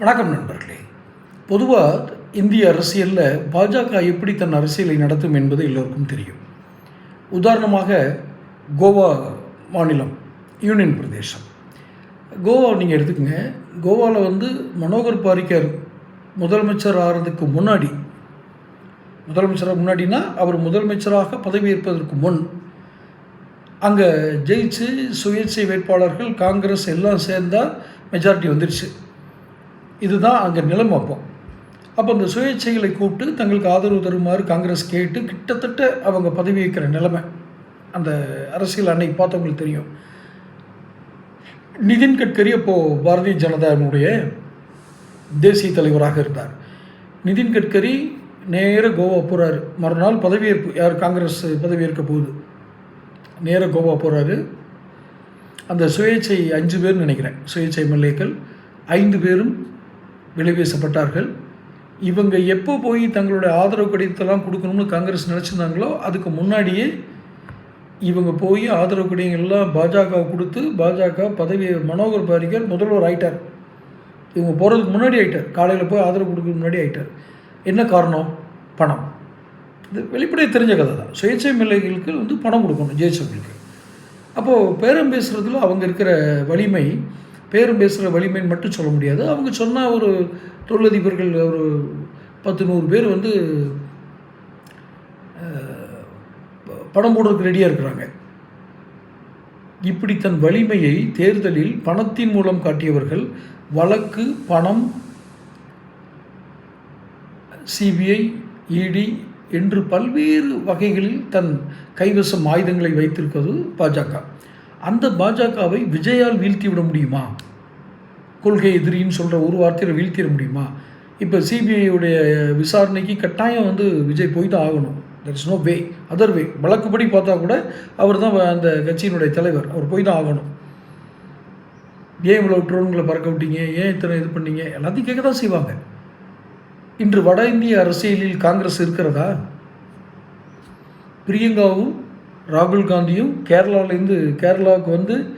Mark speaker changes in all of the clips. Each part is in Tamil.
Speaker 1: வணக்கம் நண்பர்களே. பொதுவாக இந்திய அரசியலில் பாஜக எப்படி தன் அரசியலை நடத்தும் என்பது எல்லோருக்கும் தெரியும். உதாரணமாக கோவா மாநிலம் யூனியன் பிரதேசம். கோவா நீங்கள் எடுத்துக்கங்க. கோவாவில் வந்து மனோகர் பாரிக்கர் முதலமைச்சர் ஆகிறதுக்கு முன்னாடி முதலமைச்சராக முன்னாடினா அவர் முதலமைச்சராக பதவியேற்பதற்கு முன் அங்கே ஜெயிச்சு சுயேட்சை வேட்பாளர்கள் காங்கிரஸ் எல்லாம் சேர்ந்தால் மெஜாரிட்டி வந்துருச்சு. இதுதான் அங்கே நிலைமை அப்போ. அப்போ அந்த சுயேட்சைகளை கூப்பிட்டு தங்களுக்கு ஆதரவு தருமாறு காங்கிரஸ் கேட்டு கிட்டத்தட்ட அவங்க பதவி வைக்கிற நிலைமை. அந்த அரசியல் அன்னைக்கு பார்த்தவங்களுக்கு தெரியும். நிதின் கட்கரி அப்போது பாரதிய ஜனதாவினுடைய தேசிய தலைவராக இருந்தார். நிதின் கட்கரி நேர கோவா போகிறாரு மறுநாள் பதவியேற்பு யார் காங்கிரஸ் பதவியேற்க போகுது? நேர கோவா போகிறாரு அந்த சுயேட்சை அஞ்சு பேர் நினைக்கிறேன். சுயேட்சை எம்எல்ஏக்கள் ஐந்து பேரும் விலைபேசப்பட்டார்கள் இவங்க எப்போ போய் தங்களுடைய ஆதரவு கடிதத்தெல்லாம் கொடுக்கணும்னு காங்கிரஸ் நினச்சிருந்தாங்களோ அதுக்கு முன்னாடியே இவங்க போய் ஆதரவு கடிதங்கள்லாம் பாஜக கொடுத்து பாஜக பதவி மனோகர் பாரிக்கர் முதல்வர் ஆயிட்டார். இவங்க போகிறதுக்கு முன்னாடி ஆயிட்டார். காலையில் போய் ஆதரவு கொடுக்க முன்னாடி ஆயிட்டார். என்ன காரணம்? பணம். இது வெளிப்படையாக தெரிஞ்ச கதை தான். சுயேட்சை எம்எல்ஏகளுக்கு வந்து பணம் கொடுக்கணும் ஜெயிச்சவங்களுக்கு. அப்போது பேரம் பேசுகிறதுல அவங்க இருக்கிற வலிமை பேரம் பேசுகிற வலிமைன்னு மட்டும் சொல்ல முடியாது. அவங்க சொன்னால் ஒரு தொழிலதிபர்கள் ஒரு பத்து நூறு பேர் வந்து ப- பணம் போடுறதுக்கு ரெடியாக இருக்கிறாங்க. இப்படி தன் வலிமையை தேர்தலில் பணத்தின் மூலம் காட்டியவர்கள் வழக்கு பணம் சிபிஐ இடி என்று பல்வேறு வகைகளில் தன் கைவசம் ஆயுதங்களை வைத்திருப்பது பாஜக அந்த பாஜகவை விஜயால் வீழ்த்திவிட முடியுமா? கொள்கை எதிரின்னு சொல்கிற ஒரு வார்த்தையில் வீழ்த்திட முடியுமா? இப்போ சிபிஐயுடைய விசாரணைக்கு கட்டாயம் வந்து விஜய் போய் தான் ஆகணும். That is no way other way வழக்குப்படி பார்த்தா கூட அவர் தான் அந்த கட்சியினுடைய தலைவர். அவர் போய் தான் ஆகணும். ஏன் இவ்வளோ ட்ரோன்களை பறக்க விட்டீங்க? ஏன் இத்தனை இது பண்ணீங்க? எல்லாத்தையும் கேட்க தான் செய்வாங்க. இன்று வட இந்திய அரசியலில் காங்கிரஸ் இருக்கிறதா? பிரியங்காவும் ராகுல் காந்தியும் கேரளாவிலேருந்து கேரளாவுக்கு வந்து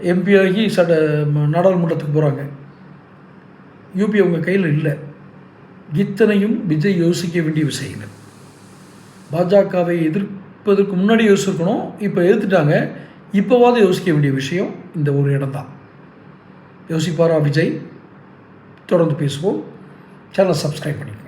Speaker 1: எம்பி ஆகி சட நாடாளுமன்றத்துக்கு போகிறாங்க யூபி அவங்க கையில் இல்லை. இத்தனையும் விஜய் யோசிக்க வேண்டிய விஷயங்கள். பாஜகவை எதிர்ப்பதற்கு முன்னாடி யோசிக்கணும் இப்போ எதிர்த்துட்டாங்க. இப்போவாது யோசிக்க வேண்டிய விஷயம் இந்த ஒரு இடம்தான். யோசிப்பாரா விஜய்? தொடர்ந்து பேசுவோம். சேனல் சப்ஸ்கிரைப் பண்ணிக்கோங்க.